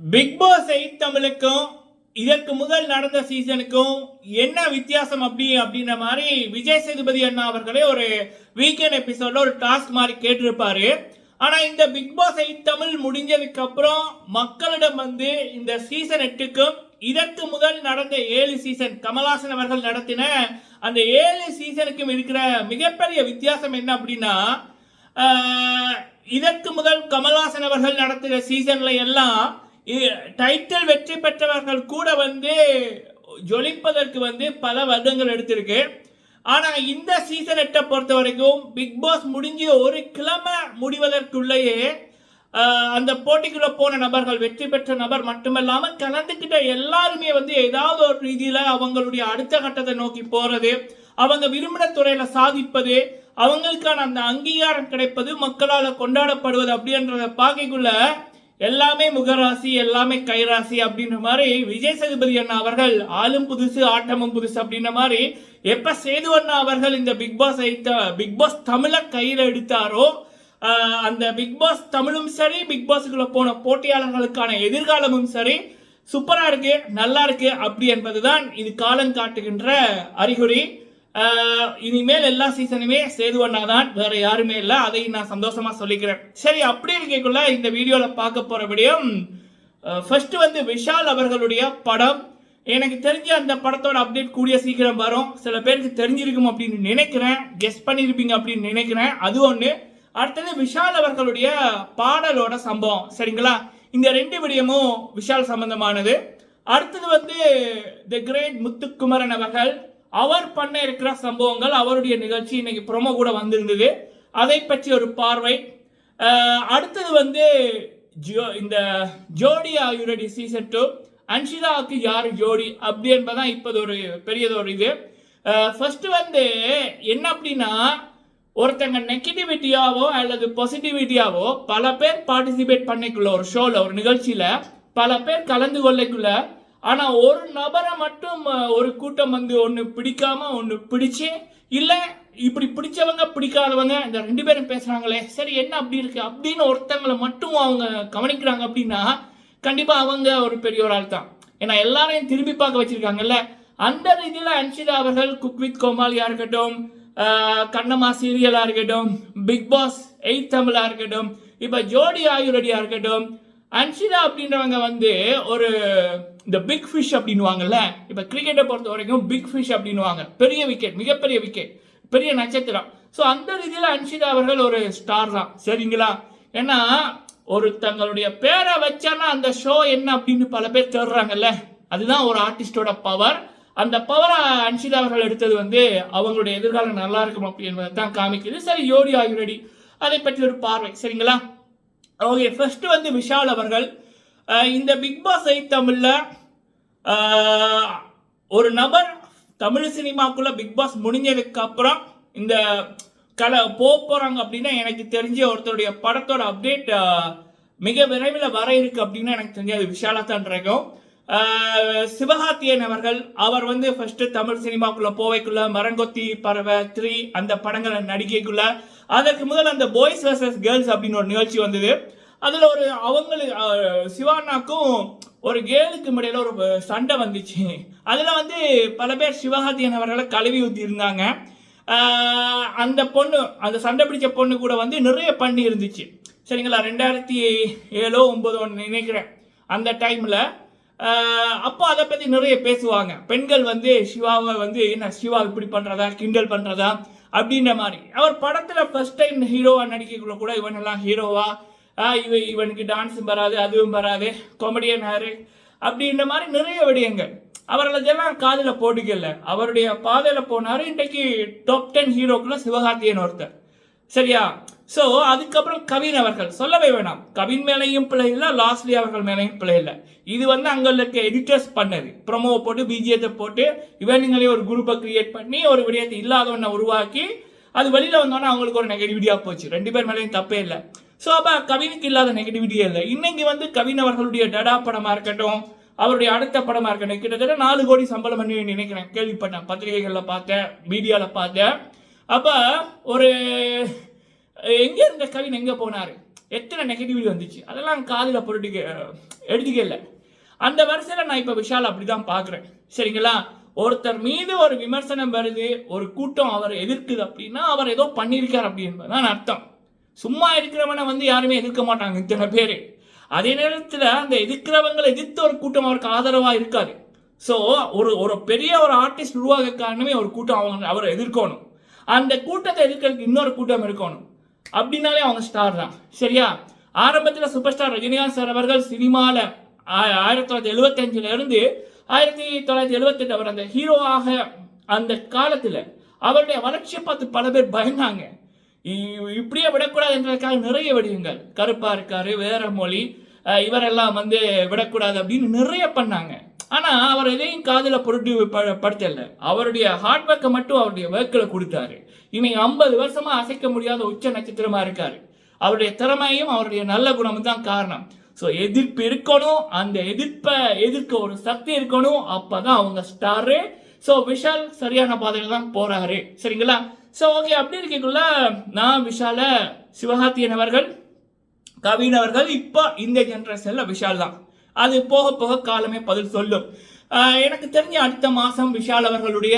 Big pass eight தமிழுக்கும் இதற்கு முதல் நடந்த சீசனுக்கும் என்ன வித்தியாசம் அப்படி அப்படின்ற மாதிரி விஜய் சேதுபதி அண்ணா அவர்களே ஒரு வீக்கெண்ட் எபிசோட்ல ஒரு டாஸ்க் மாதிரி கேட்டிருப்பாரு. ஆனா இந்த பிக் பாஸ் எயிட் தமிழ் முடிஞ்சதுக்கு அப்புறம் மக்களிடம் வந்து இந்த சீசன் எட்டுக்கும் இதற்கு முதல் நடந்த ஏழு சீசன் கமலாசன் அவர்கள் நடத்தின அந்த ஏழு சீசனுக்கும் இருக்கிற மிகப்பெரிய வித்தியாசம் என்ன அப்படின்னா இதற்கு முதல் கமல்ஹாசன் அவர்கள் நடத்துகிற சீசன்ல எல்லாம் டைட்டில் வெற்றி பெற்றவர்கள் கூட வந்து ஜொலிப்பதற்கு வந்து பல வருடங்கள் எடுத்திருக்கு. ஆனால் இந்த சீசன் எட்டை பொறுத்த வரைக்கும் பிக் பாஸ் முடிஞ்சு ஒரு கிழமை முடிவதற்குள்ளேயே அந்த போட்டிக்குள்ளே போன நபர்கள் வெற்றி பெற்ற நபர் மட்டுமல்லாமல் கலந்துக்கிட்ட எல்லாருமே வந்து ஏதாவது ஒரு ரீதியில் அவங்களுடைய அடுத்த கட்டத்தை நோக்கி போகிறது அவங்க விரும்பின துறையில் சாதிப்பது அவங்களுக்கான அந்த அங்கீகாரம் கிடைப்பது மக்களால் கொண்டாடப்படுவது அப்படின்றத பார்க்கக்குள்ள எல்லாமே முகராசி எல்லாமே கைராசி அப்படின்ற மாதிரி விஜய் சேதுபதி அண்ணா அவர்கள் ஆளும் புதுசு ஆட்டமும் புதுசு அப்படின்ற மாதிரி எப்ப சேது அண்ணா அவர்கள் இந்த பிக் பாஸ் பிக் பாஸ் தமிழை கையில் எடுத்தாரோ அந்த பிக் பாஸ் தமிழும் சரி பிக் பாஸுக்குள்ள போன போட்டியாளர்களுக்கான எதிர்காலமும் சரி சூப்பரா இருக்கு நல்லா இருக்கு அப்படி என்பதுதான் இது காலம் காட்டுகின்ற அறிகுறி. இனிமேல் எல்லா சீசனுமே சேதுவண்ணா தான். வேற யாருமே இல்லை. அதை நான் சந்தோஷமா சொல்லிக்கிறேன். சரி அப்படி இருக்கக்குள்ள இந்த வீடியோல பார்க்க போற விடயம் ஃபர்ஸ்ட் வந்து விஷால் அவர்களுடைய படம். எனக்கு தெரிஞ்ச அந்த படத்தோட அப்டேட் கூடிய சீக்கிரம் வரும். சில பேருக்கு தெரிஞ்சிருக்கும் அப்படின்னு நினைக்கிறேன். கெஸ் பண்ணியிருப்பீங்க அப்படின்னு நினைக்கிறேன். அது ஒன்று அடுத்தது விஷால் அவர்களுடைய பாடலோட சம்பவம். சரிங்களா? இந்த ரெண்டு விடயமும் விஷால் சம்பந்தமானது. அடுத்தது வந்து தி கிரேட் முத்துக்குமரன் அவர்கள். அவர் பண்ண இருக்கிற சம்பவங்கள் அவருடைய நிகழ்ச்சி இன்னைக்கு ப்ரொமோ கூட வந்திருந்தது. அதை பற்றி ஒரு பார்வை. அடுத்தது வந்து ஜோ இந்த ஜோடி ஆயுரடி சீசன் டூ அன்ஷிதாவுக்கு யார் ஜோடி அப்படி என்பதான் இப்போது ஒரு பெரியது ஒரு இது ஃபஸ்ட்டு வந்து என்ன அப்படின்னா ஒருத்தங்க நெகட்டிவிட்டியாவோ அல்லது பாசிட்டிவிட்டியாவோ பல பேர் பார்ட்டிசிபேட் பண்ணிக்குள்ள ஒரு ஷோவில் ஒரு நிகழ்ச்சியில் பல பேர் கலந்து கொள்ளக்குள்ள ஆனால் ஒரு நபரை மட்டும் ஒரு கூட்டம் வந்து ஒன்று பிடிக்காம ஒன்று பிடிச்சு இல்லை இப்படி பிடிச்சவங்க பிடிக்காதவங்க இந்த ரெண்டு பேரும் பேசுகிறாங்களே சரி என்ன அப்படி இருக்குது அப்படின்னு ஒருத்தங்களை மட்டும் அவங்க கவனிக்கிறாங்க அப்படின்னா கண்டிப்பாக அவங்க ஒரு பெரிய ஒரு ஆள் தான் ஏன்னா எல்லாரையும் திரும்பி பார்க்க வச்சுருக்காங்கல்ல? அந்த ரீதியில் அன்ஷிதா அவர்கள் குக் வித் கோமாலியாக இருக்கட்டும் கண்ணம்மா சீரியலாக இருக்கட்டும் பிக் பாஸ் எயிட் தமிழாக இருக்கட்டும் இப்போ ஜோடி ஆயுரடியாக இருக்கட்டும் அன்ஷிதா அப்படின்றவங்க வந்து ஒரு இந்த பிக் ஃபிஷ் அப்படின்வாங்கல்ல இப்போ கிரிக்கெட்டை பொறுத்த வரைக்கும் பிக் ஃபிஷ் அப்படின்னுவாங்க. பெரிய விக்கெட் மிகப்பெரிய விக்கெட் பெரிய நட்சத்திரம். ஸோ அந்த ரீதியில் அன்ஷிதா அவர்கள் ஒரு ஸ்டார் தான். சரிங்களா? ஏன்னா ஒரு தங்களுடைய பேரை வச்சானா அந்த ஷோ என்ன அப்படின்னு பல பேர் தேடுறாங்கல்ல? அதுதான் ஒரு ஆர்டிஸ்டோட பவர் அந்த பவரை அன்ஷிதா அவர்கள் எடுத்தது வந்து அவங்களுடைய எதிர்காலம் நல்லா இருக்கும் அப்படி என்பதை தான் காமிக்குது. சரி யோடி ஆயுரடி அதை பற்றி ஒரு பார்வை. சரிங்களா? ஓகே ஃபர்ஸ்ட் வந்து விஷால் அவர்கள். இந்த பிக் பாஸ் ஐ தமிழில் ஒரு நபர் தமிழ் சினிமாக்குள்ள பிக் பாஸ் முடிஞ்சதுக்கு அப்புறம் இந்த கலை போக போகிறாங்க அப்படின்னா எனக்கு தெரிஞ்ச ஒருத்தருடைய படத்தோட அப்டேட் மிக விரைவில் வர இருக்கு அப்படின்னு எனக்கு தெரிஞ்ச அது விஷாலா தான் இருக்கும் சிவகார்த்தியன் அவர்கள் அவர் வந்து ஃபர்ஸ்ட் தமிழ் சினிமாக்குள்ள போவைக்குள்ள மரங்கொத்தி பறவை த்ரீ அந்த படங்களை நடிகைக்குள்ள அதற்கு முதல் அந்த பாய்ஸ் வர்சஸ் கேர்ள்ஸ் அப்படின்னு ஒரு நிகழ்ச்சி வந்தது. அதில் ஒரு அவங்களுக்கு சிவானாக்கும் ஒரு கேளுக்கும் இடையில் ஒரு சண்டை வந்துச்சு. அதில் வந்து பல பேர் சிவகார்த்தியன் அவர்களை கழுவி ஊற்றியிருந்தாங்க இருந்தாங்க அந்த பொண்ணு அந்த சண்டை பிடிச்ச பொண்ணு கூட வந்து நிறைய பண்ணி இருந்துச்சு. சரிங்களா? ரெண்டாயிரத்தி ஏழோ ஒன்பதோ நினைக்கிறேன். அந்த டைமில் அப்போ அதை பற்றி நிறைய பேசுவாங்க. பெண்கள் வந்து சிவாவை வந்து என்ன சிவா இப்படி பண்ணுறதா கிண்டல் பண்ணுறதா அப்படின்ற மாதிரி. அவர் படத்தில் ஃபஸ்ட் டைம் ஹீரோவாக நடிக்கக்குள்ள கூட இவன் ஹீரோவாக ஆஹ் இவ இவனுக்கு டான்ஸும் வராது அதுவும் வராது காமெடியன் யாரு அப்படின்ற மாதிரி நிறைய விடயங்கள். அவர்களதெல்லாம் காதில் போட்டுக்கல அவருடைய பாதையில் போனார் இன்றைக்கு டாப் டென் ஹீரோக்குள்ள சிவகார்த்தியன் ஒருத்தர். சரியா? ஸோ அதுக்கப்புறம் கவின் அவர்கள். சொல்லவே வேணாம். கவின் மேலையும் பிள்ளை இல்லை லாஸ்ட்லி அவர்கள் மேலையும் பிள்ளை இல்லை. இது வந்து அங்கே இருக்க எடிட்டர்ஸ் பண்ணது. ப்ரொமோவை போட்டு பிஜிஎத்தை போட்டு இவனுங்களே ஒரு குரூப்பை கிரியேட் பண்ணி ஒரு விடயத்தை இல்லாதவனை உருவாக்கி அது வெளியில் வந்தோன்னே அவங்களுக்கு ஒரு நெகட்டிவிட்டியாக போச்சு. ரெண்டு பேர் மேலேயும் தப்பே இல்லை. ஸோ அப்போ கவினுக்கு இல்லாத நெகட்டிவிட்டியே இல்லை. இன்னைக்கு வந்து கவின் அவர்களுடைய டடா படமாக இருக்கட்டும் அவருடைய அடுத்த படமாக இருக்கட்டும் கிட்டத்தட்ட நாலு கோடி சம்பளம் பண்ணி நினைக்கிறேன். கேள்விப்பட்டேன் பத்திரிகைகளில் பார்த்தேன் மீடியாவில் பார்த்தேன். அப்போ ஒரு எங்கே இருந்த கவின் எங்கே போனார்? எத்தனை நெகட்டிவிட்டி வந்துச்சு? அதெல்லாம் காதில் பொருட்டுக்க எடுத்துக்கல அந்த வரிசையில் நான் இப்போ விஷால் அப்படி தான் பார்க்குறேன். சரிங்களா? ஒருத்தர் மீது ஒரு விமர்சனம் வருது ஒரு கூட்டம் அவர் எதிர்க்குது அப்படின்னா அவர் ஏதோ பண்ணியிருக்கார் அப்படின்றது தான் அர்த்தம். சும்மா இருக்கிறவனை வந்து யாருமே எதிர்க்க மாட்டாங்க இத்தனை பேர். அதே நேரத்தில் அந்த எதிர்க்கிறவங்களை எதிர்த்து ஒரு கூட்டம் அவருக்கு ஆதரவாக இருக்காது. ஸோ ஒரு ஒரு பெரிய ஒரு ஆர்டிஸ்ட் உருவாக காரணமே ஒரு கூட்டம் அவங்க அவரை எதிர்க்கணும். அந்த கூட்டத்தை எதிர்க்கிறதுக்கு இன்னொரு கூட்டம் இருக்கணும். அப்படின்னாலே அவங்க ஸ்டார் தான். சரியா? ஆரம்பத்தில் சூப்பர் ஸ்டார் ரஜினிகாந்த் சார் அவர்கள் சினிமாவில் ஆயிரத்தி தொள்ளாயிரத்தி எழுபத்தஞ்சில் இருந்து ஆயிரத்தி தொள்ளாயிரத்தி எழுபத்தெட்டு அவர் அந்த ஹீரோவாக அந்த காலத்தில் அவருடைய வளர்ச்சியை பார்த்து பல பேர் பயந்தாங்க. இப்படியே விடக்கூடாது என்பதற்காக நிறைய விடயங்கள் கருப்பாக இருக்கார் வேற மொழி இவரெல்லாம் வந்து விடக்கூடாது அப்படின்னு நிறைய பண்ணாங்க. ஆனால் அவர் எதையும் காதில் பொருட்டு ப- படுத்தல. அவருடைய ஹார்ட் ஒர்க்கை மட்டும் அவருடைய ஒர்க்கில் கொடுத்தாரு. இன்னைக்கு ஐம்பது வருஷமாக அசைக்க முடியாத உச்ச நட்சத்திரமாக இருக்கார். அவருடைய திறமையும் அவருடைய நல்ல குணமும் தான் காரணம். ஸோ எதிர்ப்பு இருக்கணும் அந்த எதிர்ப்பை எதிர்க்க ஒரு சக்தி இருக்கணும் அப்போ தான் அவங்க ஸ்டாரு ஸோ விஷால் சரியான பாதையில் தான் போகிறாரு சரிங்களா? ஸோ ஓகே அப்படி இருக்கக்குள்ள நான் விஷால சிவகார்த்தியன் அவர்கள் கவின் அவர்கள் இப்போ இந்த ஜென்ரேஷனில் விஷால் தான். அது போக போக காலமே பதில் சொல்லும். எனக்கு தெரிஞ்ச அடுத்த மாதம் விஷால் அவர்களுடைய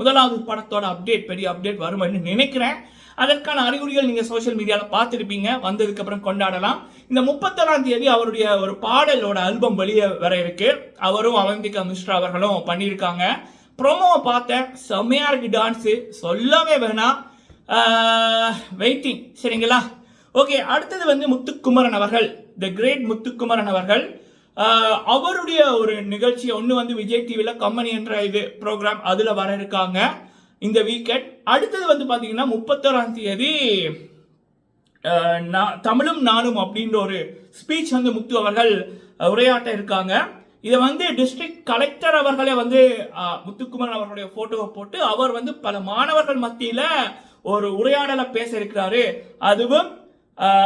முதலாவது படத்தோட அப்டேட் பெரிய அப்டேட் வரும்னு நினைக்கிறேன். அதற்கான அறிகுறிகள் நீங்கள் சோஷியல் மீடியாவில் பார்த்துருப்பீங்க. வந்ததுக்கு அப்புறம் கொண்டாடலாம். இந்த முப்பத்தொன்னாம் தேதி அவருடைய ஒரு பாடலோட ஆல்பம் வெளியே வர இருக்கு. அவரும் அவந்திகா மிஸ்ரா அவர்களும் பண்ணியிருக்காங்க. ப்ரோமோவை பார்த்தேன். செம்மையா இருக்குது டான்ஸு சொல்லவே வேணாம். வெயிட்டிங் சரிங்களா? ஓகே அடுத்தது வந்து முத்துக்குமரன் அவர்கள். த கிரேட் முத்துக்குமரன் அவர்கள். அவருடைய ஒரு நிகழ்ச்சி ஒன்று வந்து விஜய் டிவியில் கம்பெனி என்ற இது ப்ரோக்ராம் அதில் வர இருக்காங்க இந்த வீக்கெண்ட் அடுத்தது வந்து பார்த்தீங்கன்னா முப்பத்தோராம் தேதி தமிழும் நானும் அப்படின்ற ஒரு ஸ்பீச் வந்து முத்து அவர்கள் உரையாட்ட இருக்காங்க. இதை வந்து டிஸ்ட்ரிக்ட் கலெக்டர் அவர்களே வந்து முத்துக்குமரன் அவர்களுடைய போட்டோவை போட்டு அவர் வந்து பல மாணவர்கள் மத்தியில் ஒரு உரையாடலை பேச இருக்கிறாரு. அதுவும்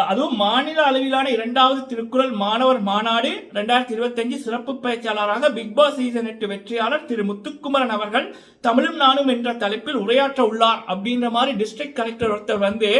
அதுவும் மாநில அளவிலான இரண்டாவது திருக்குறள் மாணவர் மாநாடு ரெண்டாயிரத்தி இருபத்தஞ்சு சிறப்பு பேச்சாளராக பிக் பாஸ் சீசன் எட்டு வெற்றியாளர் திரு முத்துக்குமரன் அவர்கள் தமிழும் நானும் என்ற தலைப்பில் உரையாற்ற உள்ளார் அப்படின்ற மாதிரி டிஸ்ட்ரிக்ட் கலெக்டர் ஒருத்தர் வந்து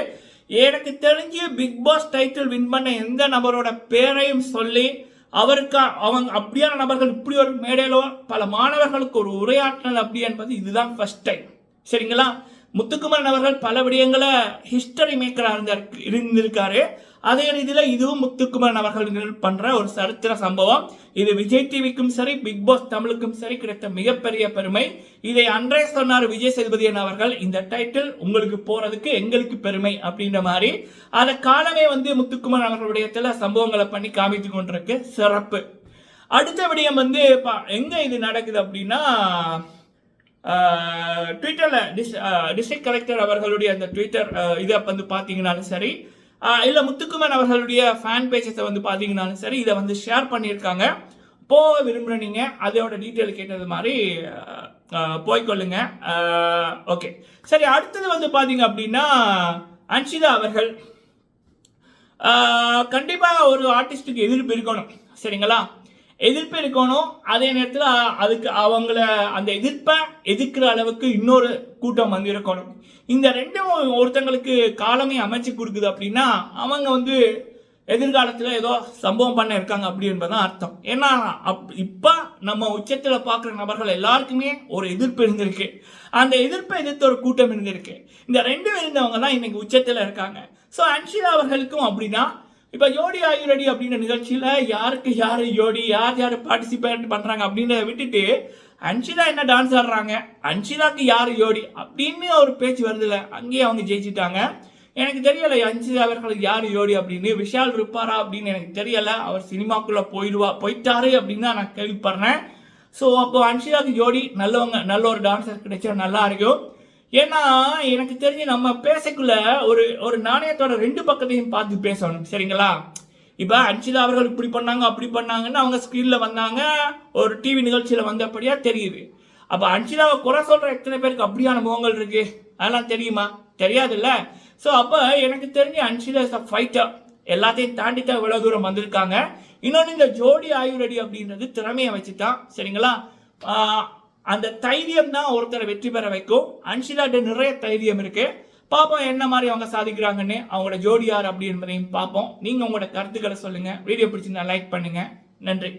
எனக்கு தெரிஞ்சு பிக் பாஸ் டைட்டில் வின் பண்ண எந்த நபரோட பேரையும் சொல்லி அவருக்கு அவங்க அப்படியான நபர்கள் இப்படி ஒரு மேடையிலோ பல மாணவர்களுக்கு ஒரு உரையாற்றல் அப்படி என்பது இதுதான் ஃபர்ஸ்ட் டைம் சரிங்களா? முத்துக்குமரன் அவர்கள் பல விடயங்களை ஹிஸ்டரி மேக்கராக இருந்தார் இருந்திருக்காரு. அதே ரீதியில் இதுவும் முத்துக்குமரன் அவர்கள் பண்ற ஒரு சரித்திர சம்பவம். இது விஜய் டிவிக்கும் சரி பிக் பாஸ் தமிழுக்கும் சரி கிடைத்த மிகப்பெரிய பெருமை. இதை அன்றே சொன்னார் விஜய் சேதுபதியன் அவர்கள். இந்த டைட்டில் உங்களுக்கு போறதுக்கு எங்களுக்கு பெருமை அப்படின்ற மாதிரி. அதை காலமே வந்து முத்துக்குமரன் அவர்களுடைய சில சம்பவங்களை பண்ணி காமித்து கொண்டிருக்கு. சிறப்பு. அடுத்த விடயம் வந்து பா- எங்க இது நடக்குது அப்படின்னா ட்விட்டரில் டிஸ் டிஸ்ட்ரிக்ட் கலெக்டர் அவர்களுடைய அந்த ட்விட்டர் இதை வந்து பார்த்தீங்கனாலும் சரி இல்லை முத்துக்குமன் அவர்களுடைய ஃபேன் பேஜஸை வந்து பார்த்தீங்கனாலும் சரி இதை வந்து ஷேர் பண்ணியிருக்காங்க. போக விரும்புகிற நீங்கள் அதோட டீட்டெயில் கேட்டது மாதிரி போய்கொள்ளுங்க போய்க்கொள்ளுங்க ஓகே சரி அடுத்தது வந்து பார்த்தீங்க அப்படின்னா அன்ஷிதா அவர்கள். கண்டிப்பாக ஒரு ஆர்டிஸ்ட்டுக்கு எதிர்ப்பு இருக்கணும். சரிங்களா? எதிர்ப்பு இருக்கணும். அதே நேரத்தில் அதுக்கு அவங்கள அந்த எதிர்ப்பை எதிர்க்கிற அளவுக்கு இன்னொரு கூட்டம் வந்து இருக்கணும் இந்த ரெண்டும் ஒருத்தங்களுக்கு காலமே அமைச்சு கொடுக்குது அப்படின்னா அவங்க வந்து எதிர்காலத்தில் ஏதோ சம்பவம் பண்ண இருக்காங்க அப்படி என்பதுதான் அர்த்தம். ஏன்னா அப் இப்போ நம்ம உச்சத்தில் பார்க்குற நபர்கள் எல்லாருக்குமே ஒரு எதிர்ப்பு இருந்திருக்கு. அந்த எதிர்ப்பை எதிர்த்து ஒரு கூட்டம் இருந்திருக்கு. இந்த ரெண்டும் இருந்தவங்க தான் இன்னைக்கு உச்சத்தில் இருக்காங்க. ஸோ அன்ஷிலா அவர்களுக்கும் அப்படின்னா இப்போ யோடி ஆயுரடி அப்படின்ற நிகழ்ச்சியில் யாருக்கு யார் யோடி யார் யார் பார்ட்டிசிபேட் பண்ணுறாங்க அப்படின்றத விட்டுட்டு அன்ஷிதா என்ன டான்ஸ் ஆடுறாங்க அன்ஷிதாக்கு யார் யோடி அப்படின்னு ஒரு பேச்சு வருதுல்ல அங்கேயே அவங்க ஜெயிச்சிட்டாங்க. எனக்கு தெரியல அன்ஷிதா அவர்கள் யார் யோடி அப்படின்னு விஷால் இருப்பாரா அப்படின்னு எனக்கு தெரியல அவர் சினிமாக்குள்ளே போயிடுவா போயிட்டாரு அப்படின்னு தான் நான் கேள்விப்படுறேன். ஸோ அப்போ அன்ஷிதாக்கு ஜோடி நல்லவங்க நல்ல ஒரு டான்ஸர் கிடைச்சா நல்லா இருக்கும். ஏன்னா எனக்கு தெரிஞ்சு நம்ம பேசக்குள்ள ஒரு ஒரு நாணயத்தோட ரெண்டு பக்கத்தையும் பார்த்து பேசணும். சரிங்களா? இப்போ அன்ஷிதா அவர்கள் இப்படி பண்ணாங்க அப்படி பண்ணாங்கன்னு அவங்க ஸ்க்ரீனில் வந்தாங்க. ஒரு டிவி நிகழ்ச்சியில் வந்தபடியா தெரியுது. அப்போ அன்ஷிதாவை குறை சொல்கிற எத்தனை பேருக்கு அப்படியான முகங்கள் இருக்கு? அதெல்லாம் தெரியுமா? தெரியாதுல்ல? ஸோ அப்போ எனக்கு தெரிஞ்சு அன்ஷிதா இஸ் அ ஃபைட்டர் எல்லாத்தையும் தாண்டி தான் இவ்வளோ தூரம் வந்திருக்காங்க. இன்னொன்று இந்த ஜோடி ஆயுரடி அப்படின்றது திறமையை வச்சுட்டான் சரிங்களா? அந்த தைரியம் தான் ஒருத்தரை வெற்றி பெற வைக்கும். அன்ஷிலாட்ட நிறைய தைரியம் இருக்கு. பார்ப்போம் என்ன மாதிரி அவங்க சாதிக்கிறாங்கன்னு அவங்களோட ஜோடி யார் அப்படி என்பதையும் பார்ப்போம் நீங்கள் உங்களோட கருத்துக்களை சொல்லுங்கள் வீடியோ பிடிச்சிருந்தா லைக் பண்ணுங்கள் நன்றி.